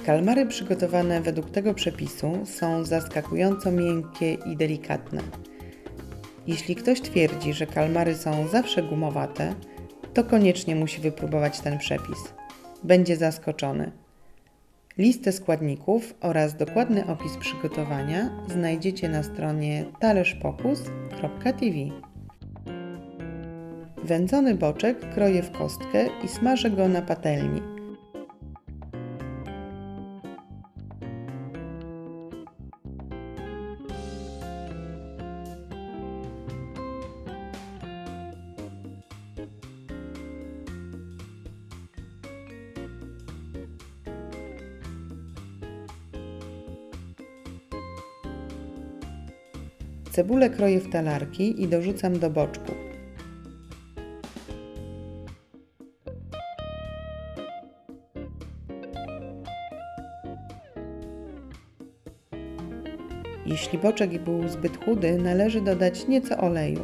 Kalmary przygotowane według tego przepisu są zaskakująco miękkie i delikatne. Jeśli ktoś twierdzi, że kalmary są zawsze gumowate, to koniecznie musi wypróbować ten przepis. Będzie zaskoczony. Listę składników oraz dokładny opis przygotowania znajdziecie na stronie talerzopokus.tv. Wędzony boczek kroję w kostkę i smażę go na patelni. Cebulę kroję w talarki i dorzucam do boczku. Jeśli boczek był zbyt chudy, należy dodać nieco oleju.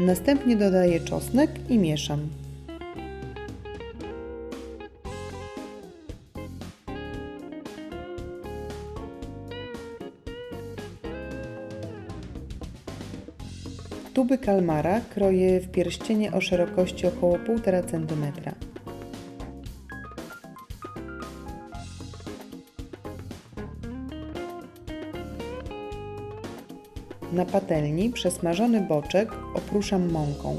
Następnie dodaję czosnek i mieszam. Tuby kalmara kroję w pierścienie o szerokości około 1,5 cm. Na patelni przesmażony boczek opruszam mąką.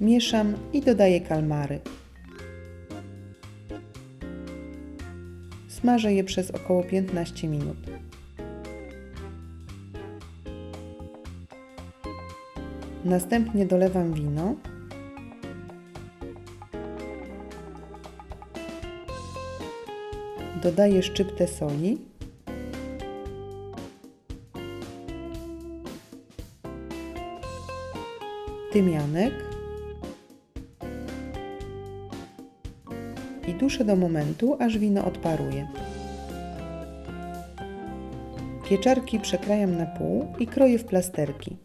Mieszam i dodaję kalmary. Smażę je przez około 15 minut. Następnie dolewam wino. Dodaję szczyptę soli. Tymianek. I duszę do momentu, aż wino odparuje. Pieczarki przekrajam na pół i kroję w plasterki.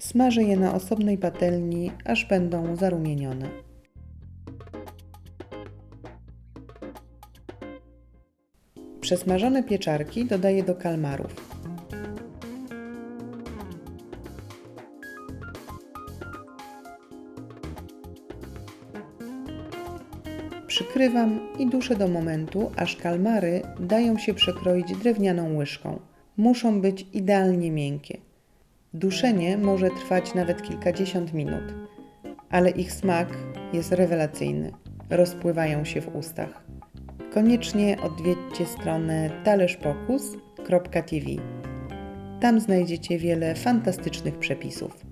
Smażę je na osobnej patelni, aż będą zarumienione. Przesmażone pieczarki dodaję do kalmarów. Przykrywam i duszę do momentu, aż kalmary dają się przekroić drewnianą łyżką. Muszą być idealnie miękkie. Duszenie może trwać nawet kilkadziesiąt minut, ale ich smak jest rewelacyjny. Rozpływają się w ustach. Koniecznie odwiedźcie stronę talerzopokus.tv. Tam znajdziecie wiele fantastycznych przepisów.